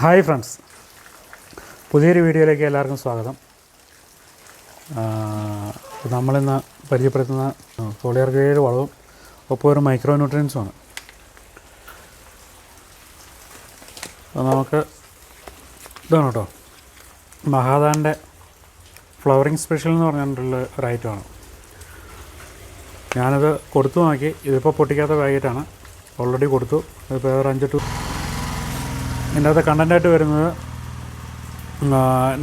Hi friends. പുതിയൊരു വീഡിയോയിലേക്ക് എല്ലാവർക്കും സ്വാഗതം. നമ്മളിന്ന് പരിചയപ്പെടുത്തുന്ന ഫോളിയർ ഗ്രേഡ് വളവും ഒപ്പം ഒരു മൈക്രോ ന്യൂട്രിയൻസുമാണ് നമുക്ക് ഇതാണ് കേട്ടോ. മഹാദാന്റെ ഫ്ലവറിങ് സ്പെഷ്യൽ എന്ന് പറഞ്ഞിട്ടുള്ള ഒരു ഐറ്റമാണ്. ഞാനത് കൊടുത്തു നോക്കി. ഇതിപ്പോൾ പൊട്ടിക്കാത്ത പാക്കറ്റാണ് ഓൾറെഡി കൊടുത്തു. ഇതിപ്പോൾ ഒരു അഞ്ച് ടു ഇതിന്റെ അകത്ത് കണ്ടന്റായിട്ട് വരുന്നത്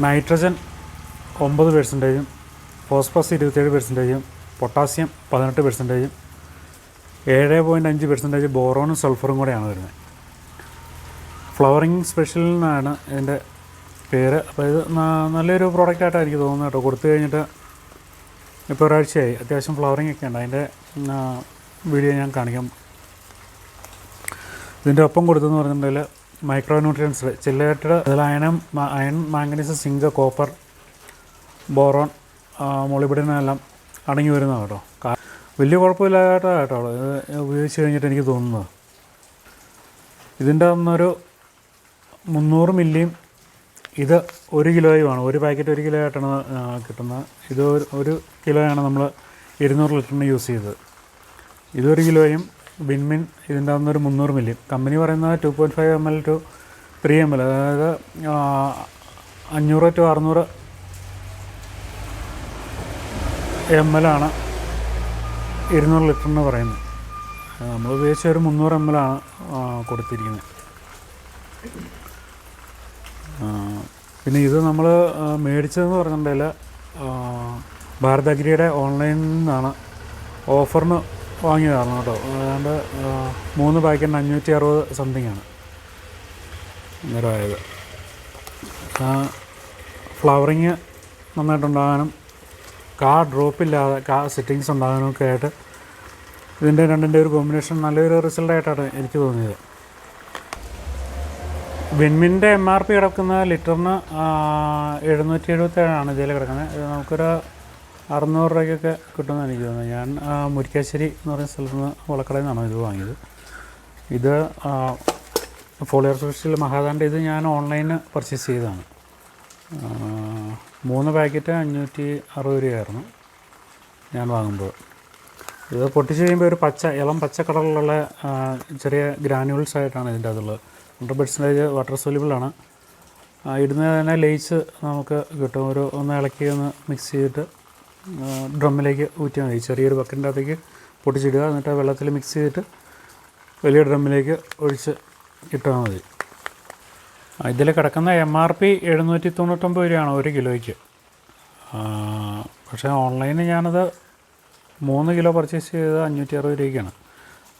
നൈട്രജൻ ഒമ്പത് പെർസെന്റേജും ഫോസ്ഫസ് ഇരുപത്തേഴ് പെർസെന്റേജും പൊട്ടാസ്യം പതിനെട്ട് പെർസെന്റേജും ഏഴ് പോയിന്റ് അഞ്ച് പെർസെന്റേജ് ബോറോണും സൾഫറും കൂടെയാണ് വരുന്നത്. ഫ്ലവറിങ് സ്പെഷ്യൽ എന്നാണ് ഇതിന്റെ പേര്. അപ്പോൾ ഇത് നല്ലൊരു പ്രോഡക്റ്റായിട്ടാണ് എനിക്ക് തോന്നുന്നത് കേട്ടോ. കൊടുത്തു കഴിഞ്ഞിട്ട് ഇപ്പോൾ ഒരാഴ്ചയായി. അത്യാവശ്യം ഫ്ലവറിങ് ഒക്കെ ഉണ്ട്. അതിന്റെ വീഡിയോ ഞാൻ കാണിക്കാം. ഇതിന്റെ ഒപ്പം കൊടുത്തെന്ന് പറഞ്ഞിട്ടുണ്ടെങ്കിൽ മൈക്രോ ന്യൂട്രിയൻസ് ചില്ലറ്റഡ് അതിൽ അയണം iron manganese zinc copper boron molybdenum എല്ലാം അടങ്ങി വരുന്നതാണ് കേട്ടോ. വലിയ കുഴപ്പമില്ലാത്ത കേട്ടോ ഇത് ഉപയോഗിച്ച് കഴിഞ്ഞിട്ട് എനിക്ക് തോന്നുന്നത്. ഇതിന്റെ ഒന്നൊരു മുന്നൂറ് മില്ലിയും ഇത് ഒരു കിലോയുമാണ്. ഒരു പാക്കറ്റ് ഒരു കിലോ ആയിട്ടാണ് കിട്ടുന്നത്. ഇത് ഒരു കിലോയാണ് നമ്മൾ ഇരുന്നൂറ് ലിറ്ററിന് യൂസ് ചെയ്തത്. ഇതൊരു കിലോയും വിൻമിൻ ഇതിന്റെ ഒരു മുന്നൂറ് മില്ലി. കമ്പനി പറയുന്നത് two point five M L two three M L അതായത് അഞ്ഞൂറ് ടു അറുന്നൂറ് എം എൽ ആണ് ഇരുന്നൂറ് ലിറ്ററിന് പറയുന്നത്. നമ്മൾ ഉപയോഗിച്ച ഒരു മുന്നൂറ് എം എൽ ആണ് കൊടുത്തിരിക്കുന്നത്. പിന്നെ ഇത് നമ്മൾ മേടിച്ചതെന്ന് പറഞ്ഞിട്ടുണ്ടെങ്കിൽ ഭാരതഗിരിയുടെ ഓൺലൈനിൽ നിന്നാണ് ഓഫറിന് വാങ്ങിയതാണ് കേട്ടോ. അതുകൊണ്ട് മൂന്ന് പാക്കറ്റിന് അഞ്ഞൂറ്റി അറുപത് സംതിങ് ആണ്. അന്നേരമായത്. ഫ്ലവറിങ് നന്നായിട്ടുണ്ടാകാനും കാ ഡ്രോപ്പില്ലാതെ കാ സെറ്റിങ്സ് ഉണ്ടാകാനും ഒക്കെ ആയിട്ട് ഇതിന്റെ രണ്ടിന്റെ ഒരു കോമ്പിനേഷൻ നല്ലൊരു റിസൾട്ടായിട്ടാണ് എനിക്ക് തോന്നിയത്. വിൻമിന്റെ എം ആർ പി കിടക്കുന്ന ലിറ്ററിന് എഴുന്നൂറ്റി എഴുപത്തേഴാണ് ഇതിൽ കിടക്കുന്നത്. നമുക്കൊരു അറുന്നൂറ് രൂപയ്ക്കൊക്കെ കിട്ടുമെന്നാണ് എനിക്ക് തോന്നുന്നത്. ഞാൻ മുരിക്കാശ്ശേരി എന്ന് പറയുന്ന സ്ഥലത്ത് നിന്ന് വളക്കടയിൽ നിന്നാണ് ഇത് വാങ്ങിയത്. ഇത് ഫോളിയർ സോഷ്യൽ മഹാദാന്റെ ഇത് ഞാൻ ഓൺലൈനിൽ പർച്ചേസ് ചെയ്തതാണ്. മൂന്ന് പാക്കറ്റ് അഞ്ഞൂറ്റി അറുപത് രൂപയായിരുന്നു ഞാൻ വാങ്ങുമ്പോൾ. ഇത് പൊട്ടിച്ച് കഴിയുമ്പോൾ ഒരു പച്ച ഇളം പച്ച കളറിലുള്ള ചെറിയ ഗ്രാനുവൽസ് ആയിട്ടാണ് ഇതിന്റെ അതുള്ളത് ഹൺഡ്രഡ് പെർസെന്റേജ് വാട്ടർ സൊല്യൂബിളാണ് ഇടുന്നത് തന്നെ ലേസ് നമുക്ക് കിട്ടും. ഒരു ഒന്ന് ഇളക്കി ഒന്ന് മിക്സ് ചെയ്തിട്ട് ഡ്രമ്മിലേക്ക് ഊറ്റിയാൽ മതി ചെറിയൊരു ബക്കറ്റിന്റെ അകത്തേക്ക് പൊട്ടിച്ചിടുക. എന്നിട്ട് വെള്ളത്തിൽ മിക്സ് ചെയ്തിട്ട് വലിയ ഡ്രമ്മിലേക്ക് ഒഴിച്ച് ഇട്ടാൽ മതി. ഇതിൽ കിടക്കുന്ന എം ആർ പി എഴുന്നൂറ്റി തൊണ്ണൂറ്റൊമ്പത് രൂപയാണ് ഒരു കിലോയ്ക്ക്. പക്ഷേ ഓൺലൈനിൽ ഞാനത് മൂന്ന് കിലോ പർച്ചേസ് ചെയ്തത് അഞ്ഞൂറ്റി അറുപത് രൂപയ്ക്കാണ്.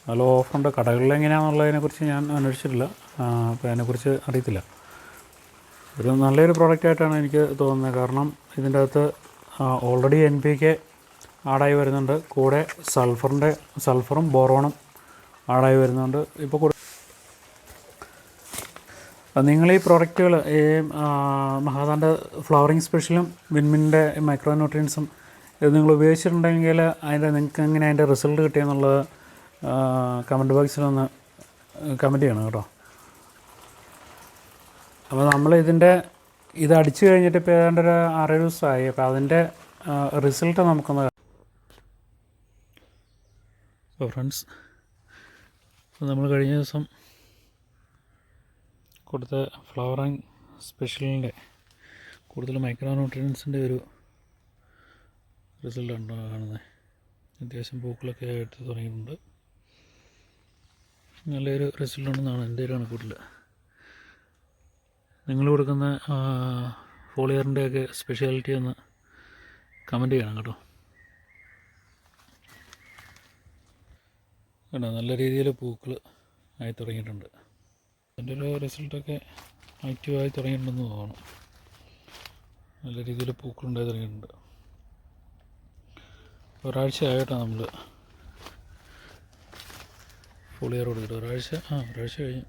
നല്ല ഓഫറുണ്ട്. കടകളിൽ എങ്ങനെയാണെന്നുള്ളതിനെക്കുറിച്ച് ഞാൻ അന്വേഷിച്ചിട്ടില്ല. അപ്പോൾ അതിനെക്കുറിച്ച് അറിയത്തില്ല. ഒരു നല്ലൊരു പ്രോഡക്റ്റായിട്ടാണ് എനിക്ക് തോന്നുന്നത്. കാരണം ഇതിന്റെ അകത്ത് ഓൾറെഡി എൻ പി കെ ആഡായി വരുന്നുണ്ട്. കൂടെ സൾഫറിന്റെ സൾഫറും ബോറോണും ആഡായി വരുന്നുണ്ട്. ഇപ്പോൾ കൂടെ നിങ്ങൾ ഈ പ്രോഡക്റ്റുകൾ ഈ മഹാദാന്റെ ഫ്ലവറിങ് സ്പെഷ്യലും വിൻമിന്റെ മൈക്രോ ന്യൂട്രിയൻസും ഇത് നിങ്ങൾ ഉപയോഗിച്ചിട്ടുണ്ടെങ്കിൽ അതിന്റെ നിങ്ങൾക്ക് എങ്ങനെ അതിന്റെ റിസൾട്ട് കിട്ടിയെന്നുള്ളത് കമന്റ് ബോക്സിലൊന്ന് കമന്റ് ചെയ്യണം കേട്ടോ. അപ്പോൾ നമ്മൾ ഇതിന്റെ ഇത് അടിച്ചു കഴിഞ്ഞിട്ട് ഇപ്പോൾ ഏതാണ്ട് ഒരു ആറേഴ് ദിവസമായി. അപ്പോൾ അതിന്റെ റിസൾട്ട് നമുക്കൊന്ന് അപ്പോൾ ഫ്രണ്ട്സ് നമ്മൾ കഴിഞ്ഞ ദിവസം കൊടുത്ത ഫ്ലവറിങ് സ്പെഷ്യലിന്റെ കൂടുതൽ മൈക്രോ ന്യൂട്രിയൻസിന്റെ ഒരു റിസൾട്ട് റിസൾട്ടാണ് കാണുന്നത്. അത്യാവശ്യം പൂക്കളൊക്കെ ആയിട്ട് തുടങ്ങിയിട്ടുണ്ട്. നല്ലൊരു റിസൾട്ട് ഉണ്ടെന്നാണ് എന്റെ ഒരു കണക്കൂട്ടിൽ നിങ്ങൾ കൊടുക്കുന്ന ഫോളിയറിന്റെ ഒക്കെ സ്പെഷ്യാലിറ്റി ഒന്ന് കമന്റ് ചെയ്യണം കേട്ടോ. കേട്ടോ നല്ല രീതിയിൽ പൂക്കൾ ആയി തുടങ്ങിയിട്ടുണ്ട്. അതിന്റെ ഒരു റിസൾട്ടൊക്കെ ആക്റ്റീവായി തുടങ്ങിയിട്ടുണ്ടെന്ന് തോന്നുന്നു. നല്ല രീതിയിൽ പൂക്കളുണ്ടായി തുടങ്ങിയിട്ടുണ്ട്. ഒരാഴ്ച ആയിട്ടാണ് നമ്മൾ ഫുള്ളിയർ കൊടുത്തിട്ട്. ഒരാഴ്ച ആ ഒരാഴ്ച കഴിഞ്ഞു.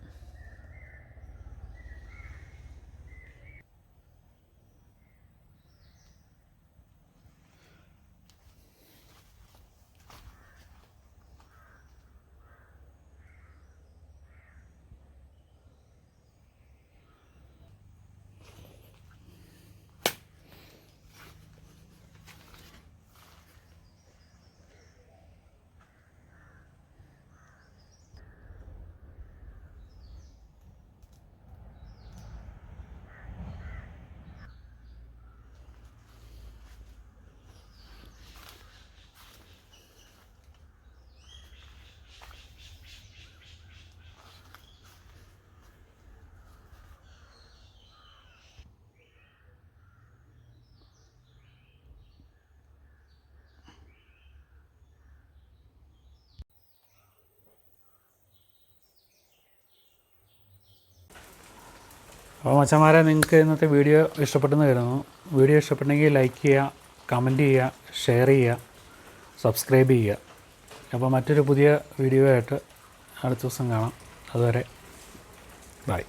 അപ്പോൾ മച്ചന്മാരെ നിങ്ങൾക്ക് ഇന്നത്തെ വീഡിയോ ഇഷ്ടപ്പെട്ടെന്ന് കരുതുന്നു. വീഡിയോ ഇഷ്ടപ്പെട്ടെങ്കിൽ ലൈക്ക് ചെയ്യുക കമന്റ് ചെയ്യുക ഷെയർ ചെയ്യുക സബ്സ്ക്രൈബ് ചെയ്യുക. അപ്പോൾ മറ്റൊരു പുതിയ വീഡിയോ ആയിട്ട് അടുത്ത ദിവസം കാണാം. അതുവരെ ബൈ